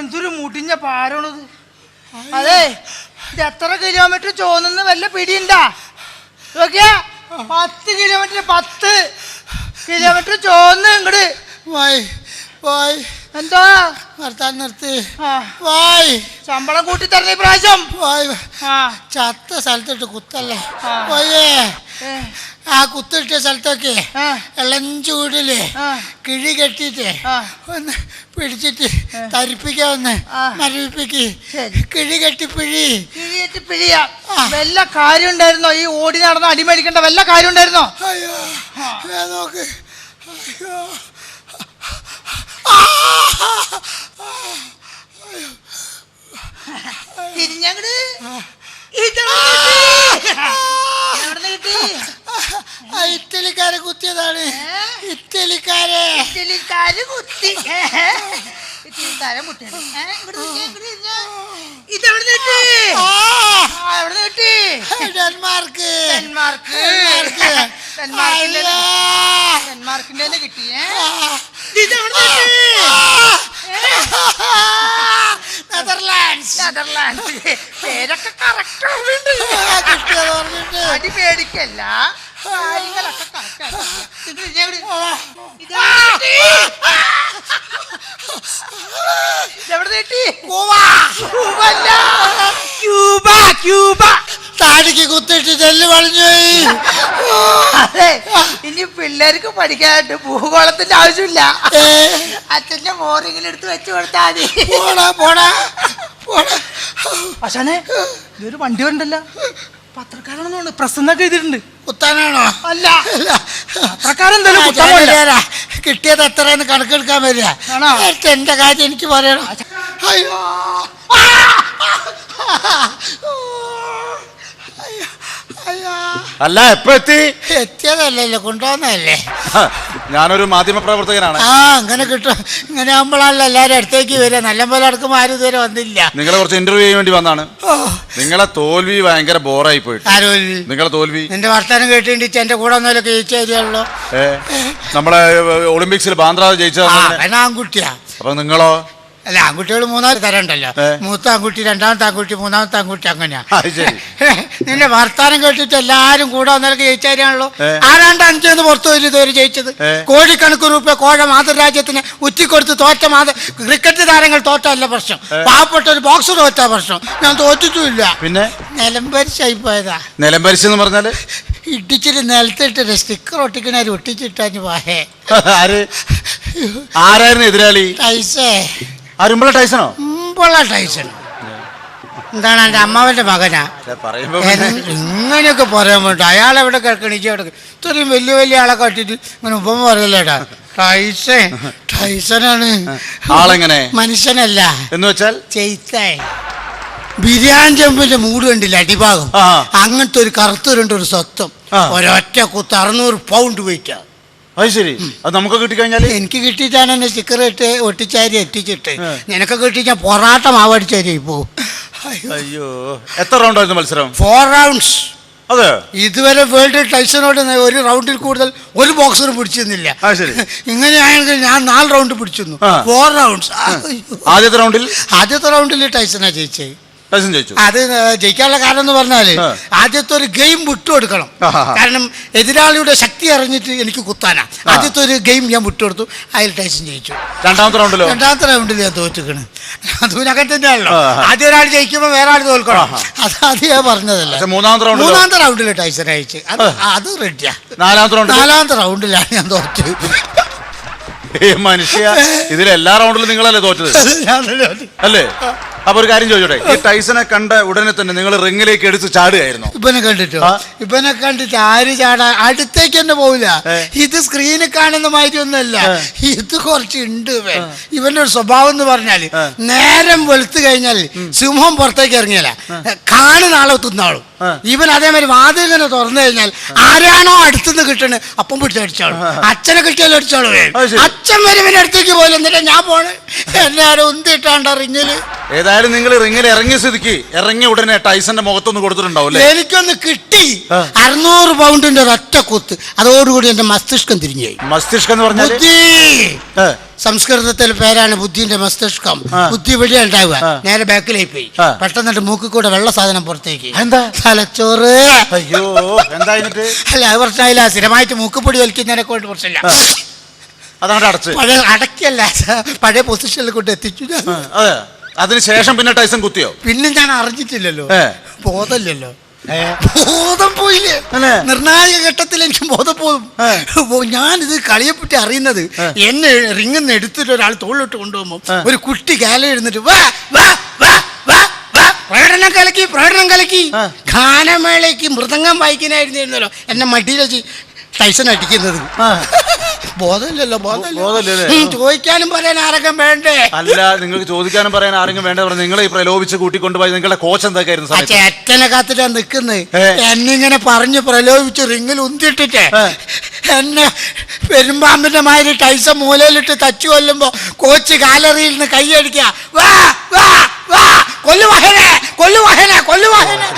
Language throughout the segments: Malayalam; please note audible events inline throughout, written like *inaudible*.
എന്തൊരു മുടിഞ്ഞ പാരണത്. അതെ ഇത് എത്ര കിലോമീറ്റർ ചോന്നു വല്ല പിടിയുണ്ടാ? നോക്കിയാ പത്ത് കിലോമീറ്റർ പത്ത് കിലോമീറ്റർ ചോന്ന് ഇങ്ങട്. വായ് വായ്. എന്താ? നിർത്താൻ നിർത്തി. വായ്. ശമ്പളം കൂട്ടി തരണ പ്രാവശ്യം വായ് ചത്ത സ്ഥലത്തിട്ട് കുത്തല്ലേ? ആ. ആ കുത്തിട്ട സ്ഥലത്തൊക്കെ ഇളഞ്ചൂടിൽ ഇളം ചൂടിൽ ആ. കിഴി കെട്ടിട്ട് ഒന്ന് പിടിച്ചിട്ട് തരിപ്പിക്കാൻ ഒന്ന്. മരവിപ്പിക്ക് കിഴി കെട്ടി പിഴി കിഴിയേറ്റ് പിഴിയാ. വല്ല കാര്യം ഉണ്ടായിരുന്നോ ഈ ഓടി നടന്ന് അടിമേടിക്കേണ്ട വല്ല കാര്യം ഉണ്ടായിരുന്നോ അയ്യോ നോക്ക് അയ്യോ തിരിഞ്ഞങ്ങട് ആ ഇറ്റലിക്കാരെ കുത്തിയതാണ്. ഇറ്റലിക്കാര്. ഇറ്റലിക്കാരെ കുത്തി. ഇറ്റലിക്കാരെ. കിട്ടി കിട്ടി ഡെൻമാർക്ക് ഡെൻമാർക്കിന്റെ. ഡെൻമാർക്കിന്റെ കിട്ടിയേ നെതർലാൻഡ്സ്. നെതർലാൻഡ് പേരൊക്കെ കറക്റ്റ് ഓർമ്മയുണ്ട്. അടി പേടിക്കല്ല. കാര്യങ്ങളൊക്കെ കറക്റ്റ് എവിടെ നീട്ടി കൂവ. ക്യൂബല്ല ക്യൂബ ക്യൂബ താടിക്ക് കുത്തിട്ട് ചെല്ല് വളഞ്ഞു അതെ ഇനി പിള്ളേർക്ക് പഠിക്കാനായിട്ട് ഭൂഗോളത്തിന്റെ ആവശ്യമില്ല. അച്ഛന്റെ മോറിങ്ങിൽ എടുത്ത് വെച്ച് കൊടുത്താൽ മതി. പോടാ പോടാ പോടാ. പക്ഷേ ഇതൊരു വണ്ടി വരണ്ടല്ലോ പത്രക്കാരാണെന്ന് പ്രസന്നൊക്കെ ചെയ്തിട്ടുണ്ട് കുത്താനാണോ? അല്ല. അല്ല. പത്രക്കാരെന്തായാലും കുത്താൻ പോയില്ല. കിട്ടിയത് എത്രയെന്ന് കണക്കെടുക്കാൻ വരിക. ആണോ? എന്റെ കാര്യം എനിക്ക് പറയണം. അയ്യോ. അയ്യോ. അയ്യോ. അല്ല എപ്പോ എത്തി? എത്തിയതല്ലല്ലോ കൊണ്ടുവന്നതല്ലേ. ഞാനൊരു മാധ്യമ പ്രവർത്തകനാണ് ആ അങ്ങനെ കിട്ടും. ഇങ്ങനെ ആകുമ്പോഴാണല്ലോ എല്ലാവരും അടുത്തേക്ക് വരിക. നല്ല പോലെ അടുക്കുമ്പോൾ ആരും ഇതുവരെ വന്നില്ല. നിങ്ങളെ കുറച്ച് ഇന്റർവ്യൂ ചെയ്യാൻ വേണ്ടി വന്നാണ്. നിങ്ങളെ തോൽവി ഭയങ്കര ബോറായി പോയിട്ട്. നിങ്ങളെ തോൽവി? നിന്റെ വർത്താനം കേട്ടിട്ട് എന്റെ കൂടെ ഒന്നുമല്ലോ ജയിച്ചു തരികയുള്ളൂ നമ്മളെ ഒളിമ്പിക്സിൽ ബാന്ദ്ര അങ്ങനെ. ആൺകുട്ടിയാ അപ്പൊ നിങ്ങളോ? അല്ല ആൺകുട്ടികൾ മൂന്നാൽ തരണ്ടല്ലോ? മൂത്ത ആൺകുട്ടി രണ്ടാമത്തെ ആൺകുട്ടി മൂന്നാമത്തെ ആൺകുട്ടി അങ്ങനെയാ. *laughs* നിന്റെ വർത്താനം കേട്ടിട്ട് എല്ലാരും കൂടെ വന്നവർക്ക് ജയിച്ചാരാണല്ലോ? ആരാണ്ട് അഞ്ചെന്ന് പുറത്തു വരും ഇതുവരെ ജയിച്ചത്? കോടിക്കണക്ക് രൂപ കോഴ മാതൃരാജ്യത്തിന് ഉച്ചിക്കൊടുത്ത് തോറ്റ മാത ക്രിക്കറ്റ് താരങ്ങൾ തോറ്റല്ല പ്രശ്നം. പാവപ്പെട്ട ഒരു ബോക്സർ തോറ്റ പ്രശ്നം. ഞാൻ തോറ്റിട്ടുമില്ല. പിന്നെ? നിലംപരിശായി പോയതാ. നിലംപരിശ് എന്ന് പറഞ്ഞാൽ? ഇടിച്ചിട്ട് നിലത്തിട്ട് സ്റ്റിക്കർ ഒട്ടിക്കണാര് ഒട്ടിച്ചിട്ടാഞ്ഞ് പോയേ *laughs* ആര്? ആരായിരുന്നു എതിരാളി? ടൈസേ അരുമ്പള ടൈസണോ? മുമ്പുള്ള ടൈസൺ എന്താണ് എന്റെ അമ്മാവന്റെ മകനാ? പറയുമ്പോ എൻ- ഇങ്ങനെയൊക്കെ പറയാൻ വേണ്ട. അയാൾ എവിടെ കിടക്കണിച്ച് കിടക്കും. ഇത്രയും വലിയ വലിയ ആളെ കട്ടിട്ട് ഇങ്ങനെ ഉപമ പറയല്ലേടാ ടൈസൺ ടൈസനാണ് ആളെങ്ങനെ? മനുഷ്യനല്ല. എന്ന് വെച്ചാൽ? ചെയ്ത്തേ ബിരിയാണി ചെമ്പിന്റെ മൂട് കണ്ടില്ല അടിഭാഗം? ആ. അങ്ങനത്തെ ഒരു കറുത്തുരുണ്ട് ഒരു സ്വത്വം ആ. ഒരൊറ്റ കുത്ത് അറുന്നൂറ് പൗണ്ട് വെയിറ്റാ. അത് ശരി അത് നമുക്ക് കിട്ടിക്കഴിഞ്ഞാൽ? എനിക്ക് കിട്ടിയിട്ടാണ് എന്നെ സ്റ്റിക്കർ ഇട്ട് ഒട്ടിച്ചാരി എത്തിച്ചിട്ട്. നിനക്ക് കിട്ടിച്ചാൽ പൊറാട്ട മാവടിച്ചാരി പോവും അയ്യോ. എത്ര റൗണ്ടായിരുന്നു മത്സരം? ഫോർ റൗണ്ട്സ് അതെ. ഇതുവരെ വേൾഡ് ടൈസനോട് ഒരു റൗണ്ടിൽ കൂടുതൽ ഒരു ബോക്സർ പിടിച്ചിരുന്നില്ല. ഇങ്ങനെയാണെങ്കിൽ ഞാൻ നാല് റൗണ്ട് പിടിച്ചിരുന്നു. ഫോർ റൗണ്ട്സ് ആദ്യത്തെ റൗണ്ടിൽ ആദ്യത്തെ റൗണ്ടിൽ ടൈസനാ ജയിച്ചത്. ടൈസൺ ജയിച്ചു അത് ജയിക്കാനുള്ള കാരണം എന്ന് പറഞ്ഞാൽ ആദ്യത്തെ ഒരു ഗെയിം വിട്ടുകൊടുക്കണം. കാരണം എതിരാളിയുടെ ശക്തി അറിഞ്ഞിട്ട് എനിക്ക് കുത്താനാ. ആദ്യത്തെ ഒരു ഗെയിം ഞാൻ വിട്ടുകൊടുത്തു. അതിൽ ടൈസൺ ജയിച്ചു. രണ്ടാമത്തെ റൗണ്ടിലോ? രണ്ടാമത്തെ റൗണ്ടിൽ ഞാൻ തോറ്റിക്കണ്. അതും അങ്ങനെ തന്നെയാണല്ലോ. ആദ്യ ഒരാൾ ജയിക്കുമ്പോൾ വേറെ ആൾ തോൽക്കണം. അത് അത് ഞാൻ പറഞ്ഞതല്ല. മൂന്നാമത്തെ മൂന്നാമത്തെ റൗണ്ടിൽ ടൈസൺ അയച്ച്. അത് അത് റെഡിയാ. നാലാമത്തെ റൗണ്ട് നാലാമത്തെ റൗണ്ടിലാണ് ഞാൻ തോറ്റത്. ഏ മനുഷ്യ ഇതിലെല്ലാ റൗണ്ടിലും നിങ്ങളല്ലേ തോറ്റത്? *laughs* തോറ്റു. അല്ലേ? അപ്പൊ ഒരു കാര്യം ചോദിച്ചോട്ടെ? ഈ ടൈസനെ കണ്ട ഉടനെ തന്നെ നിങ്ങൾ റിങ്ങിലേക്ക് എടുത്ത് ചാടുകയായിരുന്നു. ഇപ്പനെ കണ്ടിട്ടോ? ഇപ്പനെ കണ്ടിട്ട് ആര് ചാടാ? അടുത്തേക്ക് തന്നെ പോവില്ല. ഇത് സ്ക്രീനിൽ കാണുന്ന മാതിരി ഒന്നല്ല ഇത് കുറച്ച് ഉണ്ട് ഇവൻ ഇവന്റെ ഒരു സ്വഭാവം എന്ന് പറഞ്ഞാൽ നേരം വെളുത്തു കഴിഞ്ഞാൽ സിംഹം പുറത്തേക്ക് ഇറങ്ങിയല്ല. കാണുന്ന ആളെ തിന്നാളും. ഇവൻ അതേമാതിരി വാതിൽ ഇങ്ങനെ തുറന്നു കഴിഞ്ഞാൽ ആരാണോ അടുത്തുനിന്ന് കിട്ടണ അപ്പം പിടിച്ചടിച്ചാളും അച്ഛനെ കിട്ടിയാലും അടിച്ചാളും. അച്ഛൻ വരെ ഇവന്റെ അടുത്തേക്ക് പോയില്ല. എന്നിട്ട് ഞാൻ പോണ്. എന്നെ ആരോ ഉന്തിട്ടാണ്ട റിങ്ങിൽ. ഏതായാലും നിങ്ങൾ റിങ്ങിൽ ഇറങ്ങി സ്ഥിതിക്ക് ഇറങ്ങിയ ഉടനെ ടൈസന്റെ മുഖത്തൊന്ന് കൊടുത്തിട്ടുണ്ടാവും അല്ലേ? എനിക്കൊന്ന് കിട്ടി. അറുന്നൂറ് പൗണ്ടിന്റെ ഒരൊറ്റ കുത്ത്. അതോടുകൂടി എന്റെ മസ്തിഷ്കം തിരിഞ്ഞുപോയി. മസ്തിഷ്കം എന്ന് പറഞ്ഞാൽ ബുദ്ധി. സംസ്കൃതത്തിൽ പേരാണ് ബുദ്ധിന്റെ മസ്തിഷ്കം. ബുദ്ധി വഴിയാണ് ഉണ്ടാവുക. നേരെ ബാക്കിലേക്ക് പോയി പെട്ടെന്ന് പെട്ടെന്നിട്ട് മൂക്കിൽ കൂടെ വെള്ള സാധനം പുറത്തേക്ക്. എന്താ? തലച്ചോറ്. അയ്യോ എന്താ അല്ല അത് പ്രശ്നമില്ല സ്ഥിരമായിട്ട് മൂക്കുപൊടി വലിക്കുന്നതിനെ കൊണ്ട് പ്രശ്നമില്ല. അതാണ് അതങ്ങോട്ട് അടച്ച്. പഴയ അടക്കല്ല പഴയ പൊസിഷനിൽ കൊണ്ട് എത്തിച്ചു. അതിനുശേഷം പിന്നെ ടൈസൺ കുത്തിയോ? പിന്നെ ഞാൻ അറിഞ്ഞിട്ടില്ലല്ലോ. ഏ. ബോധമില്ലല്ലോ. ബോധം പോയില്ലേ? അല്ലേ? നിർണായക ഘട്ടത്തിൽ എനിക്ക് ബോധം പോകും. ഞാൻ ഞാനിത് കളിയെപ്പറ്റി അറിയുന്നത് എന്നെ റിങ്ങിന്ന് എടുത്തിട്ട് ഒരാൾ തോളിലിട്ട് കൊണ്ടുപോകുമ്പോൾ ഏ. ഒരു കുട്ടി കാല എഴുന്നിട്ട് വാ വാ വാ വാ വാ. പ്രകടനം കലക്കി പ്രകടനം കലക്കി. ആ. ഗാനമേളയ്ക്ക് മൃദംഗം വായിക്കാനായിരുന്നല്ലോ എന്നെ മടിയിൽ വെച്ച് ടൈസൺ അടിക്കുന്നത്. ബോധമില്ലല്ലോ ബോധമില്ലല്ലേ? ചോദിക്കാനും പറയാൻ ആരെങ്കിലും വേണ്ടേ? അല്ല നിങ്ങൾക്ക് ചോദിക്കാനും പറയാൻ ആരെങ്കിലും വേണ്ട പറഞ്ഞു നിങ്ങളെ ഈ പ്രലോഭിച്ച് കൂട്ടിക്കൊണ്ടുപോയി നിങ്ങളുടെ കോച്ച് എന്തൊക്കെയായിരുന്നു ചേട്ടനെ കാത്തിട്ടാ നിക്കുന്നത്. എന്നിങ്ങനെ പറഞ്ഞ് പ്രലോഭിച്ച് റിങ്ങിൽ ഉന്തിട്ടിട്ട്. എന്നെ പെരുമ്പാമ്പിന്റെ മാതിരി ടൈസ മൂലയിലിട്ട് തച്ചു കൊല്ലുമ്പോ കോച്ച് ഗാലറിയിൽ നിന്ന് കൈയടിക്കുക വാ വാ വാ കൊല്ലുവാഹനെ കൊല്ലുവാഹനെ കൊല്ലുവാഹനെ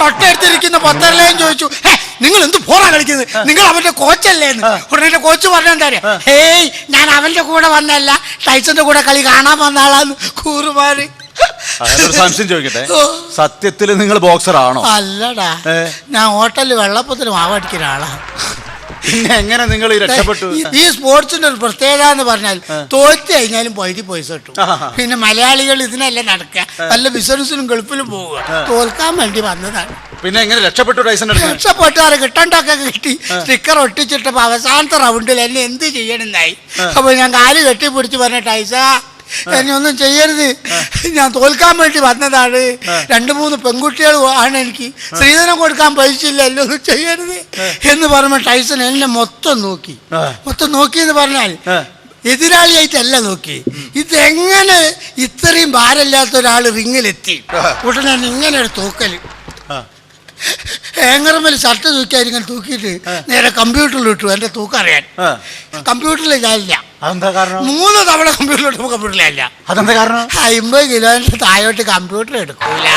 തൊട്ടടുത്തിരിക്കുന്ന പത്തരലയും ചോദിച്ചു "ഹേ, നിങ്ങൾ എന്ത് പോറാ കളിക്കുന്നത്? നിങ്ങൾ അവന്റെ കോച്ചല്ലേ ഉടനെ കോച്ച് പറഞ്ഞെന്താ ഹേയ് ഞാൻ അവന്റെ കൂടെ വന്നല്ല ടൈസന്റെ കൂടെ കളി കാണാൻ വന്ന ആളാന്ന് കൂറുമാര് അതൊരു സംശയം ചോദിക്കട്ടെ. സത്യത്തിൽ നിങ്ങൾ ബോക്സർ ആണോ? അല്ലടാ. ഞാൻ ഹോട്ടലിൽ വെള്ളപ്പത്തിൽ മാവടിക്കുന്ന ആളാ. പിന്നെ എങ്ങനെ നിങ്ങൾ രക്ഷപ്പെട്ടു? ഈ- സ്പോർട്സിന്റെ ഒരു പ്രത്യേകത എന്ന് പറഞ്ഞാൽ തോറ്റ് കഴിഞ്ഞാലും പൈതി പൈസ കിട്ടും. പിന്നെ മലയാളികൾ ഇതിനല്ല നടക്കുക. വല്ല ബിസിനസ്സിലും ഗൾഫിലും പോവുക. തോൽക്കാൻ വേണ്ടി വന്നതാണ്. പിന്നെ എങ്ങനെ രക്ഷപ്പെട്ടു ടൈസൺ അത് രക്ഷപ്പെട്ടാറ് കിട്ടണ്ടൊക്കെ കിട്ടി. സ്റ്റിക്കർ ഒട്ടിച്ചിട്ടപ്പോ അവസാനത്തെ റൗണ്ടിൽ എന്നെ എന്ത് ചെയ്യണമെന്നായി അപ്പൊ ഞാൻ കാൽ കെട്ടിപ്പിടിച്ച് പറഞ്ഞ ടൈസ എന്നെ ഒന്നും ചെയ്യരുത്. ഞാൻ തോൽക്കാൻ വേണ്ടി വന്നതാണ്. രണ്ട് മൂന്ന് പെൺകുട്ടികൾ ആണ് എനിക്ക്. സ്ത്രീധനം കൊടുക്കാൻ പൈസയില്ല എന്നെ ഒന്നും ചെയ്യരുത് എന്ന് പറയുമ്പോൾ ടൈസൺ എന്നെ മൊത്തം നോക്കി. മൊത്തം നോക്കി എന്ന് പറഞ്ഞാൽ. എതിരാളിയായിട്ടല്ല നോക്കി. ഇതെങ്ങനെ ഇത്രയും ഭാരമില്ലാത്ത ഒരാൾ റിങ്ങിലെത്തി? ഉടനെ ഇങ്ങനെ ഒരു തൂക്കൽ ആ. ഹാങ്ങറുമ്മൽ ഷർട്ട് തൂക്കിയായിരിക്കും തൂക്കിയിട്ട് നേരെ കമ്പ്യൂട്ടറിൽ ഇട്ടു എന്റെ തൂക്കം അറിയാൻ. കമ്പ്യൂട്ടറിൽ ഞാനില്ല അതെന്താ കാരണം? മൂന്ന് തവണ കമ്പ്യൂട്ടറിൽ ഇട്ടപ്പോൾ കമ്പ്യൂട്ടറിലല്ല അതെന്താ കാരണം? അമ്പത് കിലോമീറ്റർ താഴോട്ട് കമ്പ്യൂട്ടർ എടുക്കൂല.